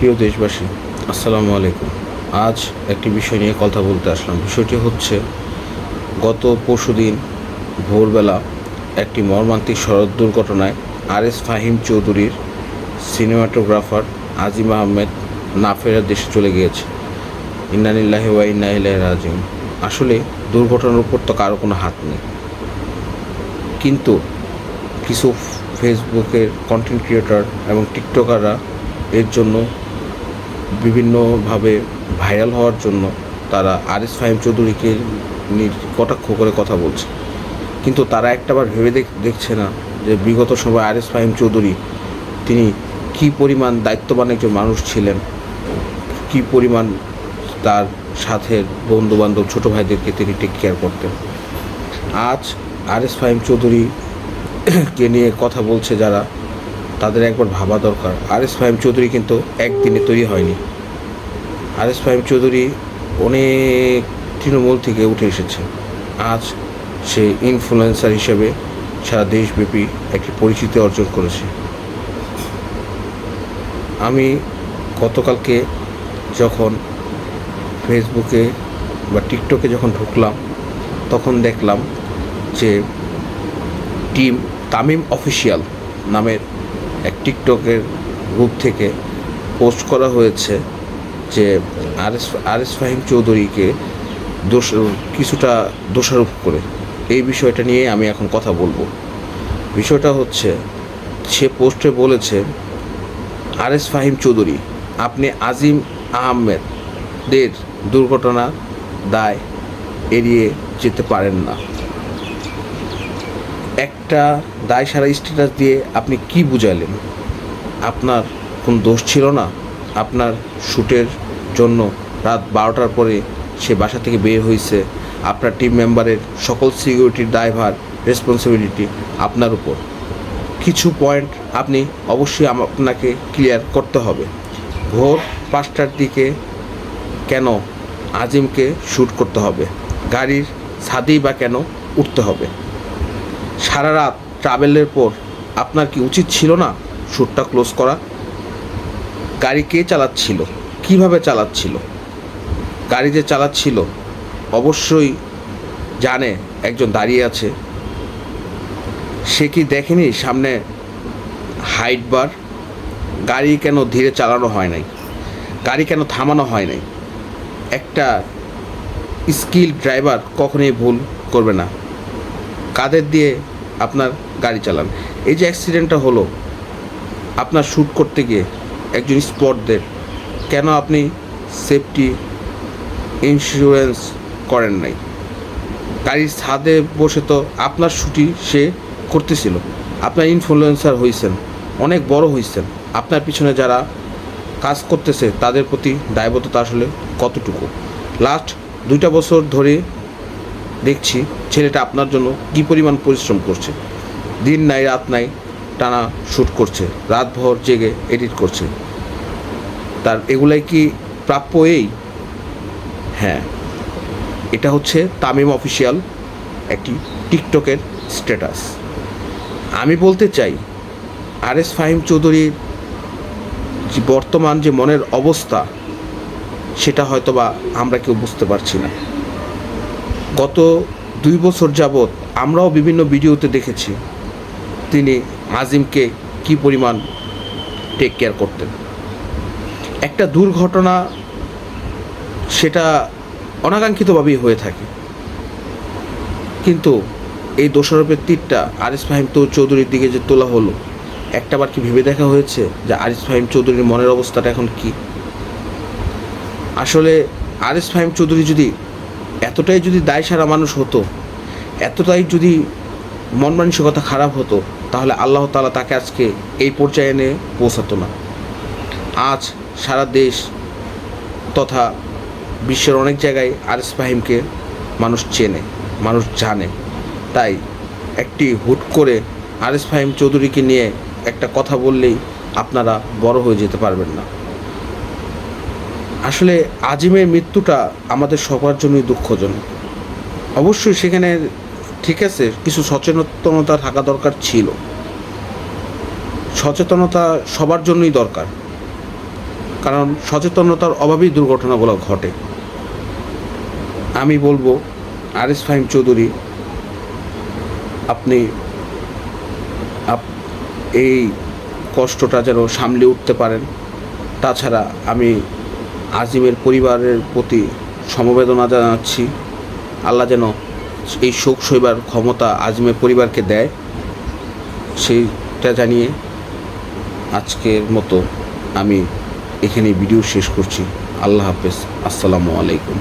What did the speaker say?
প্রিয় দেশবাসী, আসসালামু আলাইকুম। আজ একটি বিষয় নিয়ে কথা বলতে আসলাম। বিষয়টি হচ্ছে, গত পরশুদিন ভোরবেলা একটি মর্মান্তিক সড়ক দুর্ঘটনায় আর এস ফাহিম চৌধুরীর সিনেমাটোগ্রাফার আজিম আহমেদ না ফেরার দেশে চলে গিয়েছে। ইন্নানিল্লাহি ওয়া ইন্না ইলাইহি রাজিউন। আসলে দুর্ঘটনার উপর তো কারও কোনো হাত নেই। কিন্তু কিছু ফেসবুকের কন্টেন্ট ক্রিয়েটর এবং টিকটকাররা এর জন্য বিভিন্নভাবে ভাইরাল হওয়ার জন্য তারা আর এস ফাহিম চৌধুরীকে কটাক্ষ করে কথা বলছে। কিন্তু তারা একটাবার ভেবে দেখ, দেখছে না যে বিগত সময় আর এস ফাহিম চৌধুরী তিনি কী পরিমাণ দায়িত্ববান একজন মানুষ ছিলেন, কী পরিমাণ তার সাথে বন্ধু বান্ধব ছোটো ভাইদেরকে তিনি টেক কেয়ার করতেন। আজ আর এস ফাহিম চৌধুরী কে নিয়ে কথা বলছে যারা তাদের একবার ভাবা দরকার। আর এস ফাহিম চৌধুরী কিন্তু একদিনে তৈরি হয়নি। আর এস ফাহিম চৌধুরী অনেক তৃণমূল থেকে উঠে এসেছে। আজ সে ইনফ্লুয়েন্সার হিসেবে সারা দেশব্যাপী একটি পরিচিতি অর্জন করেছে। আমি গতকালকে যখন ফেসবুকে বা টিকটকে যখন ঢুকলাম, তখন দেখলাম যে টিম তামিম অফিসিয়াল নামের টিকটকের গ্রুপ থেকে পোস্ট করা হয়েছে যে R S R S Fahim চৌধুরীকে দোষ, কিছুটা দোষারোপ করে। এই বিষয়টা নিয়ে আমি এখন কথা বলব। বিষয়টা হচ্ছে, সে পোস্টে বলেছে আর এস ফাহিম চৌধুরী, আপনি আজিম আহমেদের দুর্ঘটনা দায় এড়িয়ে যেতে পারেন না। একটা দায় সারা স্ট্যাটাস দিয়ে আপনি কি বুঝালেন আপনার কোন দোষ ছিল না? আপনার শ্যুটের জন্য রাত বারোটার পরে সে বাসা থেকে বের হয়েছে। আপনার টিম মেম্বারের সকল সিকিউরিটির দায়ভার রেসপন্সিবিলিটি আপনার উপর। কিছু পয়েন্ট আপনি অবশ্যই আপনাকে ক্লিয়ার করতে হবে। ভোর পাঁচটার দিকে কেন আজিমকে শ্যুট করতে হবে? গাড়ির ছাদেই বা কেন উঠতে হবে? সারা রাত ট্রাভেলের পর আপনার কি উচিত ছিল না শ্যুটটা ক্লোজ করা? গাড়ি কে চালাচ্ছিল? কীভাবে চালাচ্ছিল? গাড়ি যে চালাচ্ছিল, অবশ্যই জানে একজন দাঁড়িয়ে আছে। সে কি দেখেনি সামনে হাইট বার গাড়ি কেন ধীরে চালানো হয় নাই? গাড়ি কেন থামানো হয় নাই? একটা স্কিল ড্রাইভার কখনোই ভুল করবে না। কাদের দিয়ে আপনার গাড়ি চালান। এই যে অ্যাক্সিডেন্টটা হলো, আপনার শ্যুট করতে গিয়ে একজন স্পটদের কেন আপনি সেফটি ইন্স্যুরেন্স করেন নাই? গাড়ির ছাদে বসে তো আপনার ছুটি সে করতেছিল। আপনার ইনফ্লুয়েন্সার হয়েছেন অনেক বড় হয়েছেন আপনার পিছনে যারা কাজ করতেছে, তাদের প্রতি দায়বদ্ধতা আসলে কতটুকু? লাস্ট দুইটা বছর ধরে দেখছি ছেলেটা আপনার জন্য কী পরিমাণ পরিশ্রম করছে। দিন নাই, রাত নাই, টানা শ্যুট করছে, রাতভর জেগে এডিট করছে। তার এগুলাই কি প্রাপ্য এই? হ্যাঁ এটা হচ্ছে তামিম অফিসিয়াল একটি টিকটকের স্ট্যাটাস। আমি বলতে চাই আর এস ফাহিম চৌধুরীর যে বর্তমান যে মনের অবস্থা, সেটা হয়তোবা আমরা কেউ বুঝতে পারছি না। গত দুই বছর যাবৎ আমরাও বিভিন্ন ভিডিওতে দেখেছি তিনি আজিমকে কি পরিমাণ টেক কেয়ার করতেন। একটা দুর্ঘটনা সেটা অনাকাঙ্ক্ষিতভাবেই হয়ে থাকে। কিন্তু এই দোষারোপের তীরটা আরিস ফাহিম তো চৌধুরীর দিকে যে তোলা হলো, একটাবার কি ভেবে দেখা হয়েছে যে আরিস ফাহিম চৌধুরীর মনের অবস্থাটা এখন কি? আসলে আরিস ফাহিম চৌধুরী যদি এতটাই যদি দায় সারা মানুষ হতো, এতটাই যদি মন মানসিকতা খারাপ হতো, তাহলে আল্লাহ তালা তাকে আজকে এই পর্যায়ে এনে পৌঁছাতো না। আজ সারা দেশ তথা বিশ্বের অনেক জায়গায় আরিস ফাহিমকে মানুষ চেনে, মানুষ জানে। তাই একটি হুট করে আরিস ফাহিম চৌধুরীকে নিয়ে একটা কথা বললেই আপনারা বড় হয়ে যেতে পারবেন না। আসলে আজিমের মৃত্যুটা আমাদের সবার জন্যই দুঃখজনক। অবশ্যই সেখানে ঠিক আছে, কিছু সচেতনতা থাকা দরকার ছিল। সচেতনতা সবার জন্যই দরকার। কারণ সচেতনতার অভাবেই দুর্ঘটনাগুলো ঘটে। আমি বলব, আরিস ফাহিম চৌধুরী, আপনি আপ- এই কষ্টটা যেন সামলে উঠতে পারেন। তাছাড়া আমি আজিমের পরিবারের প্রতি সমবেদনা জানাচ্ছি। আল্লাহ যেন এই শোক সইবার ক্ষমতা আজিমের পরিবারকে দেয়। সেইটা জানিয়ে আজকের মতো আমি এখানে ভিডিও শেষ করছি। আল্লাহ হাফেজ। আসসালামু আলাইকুম।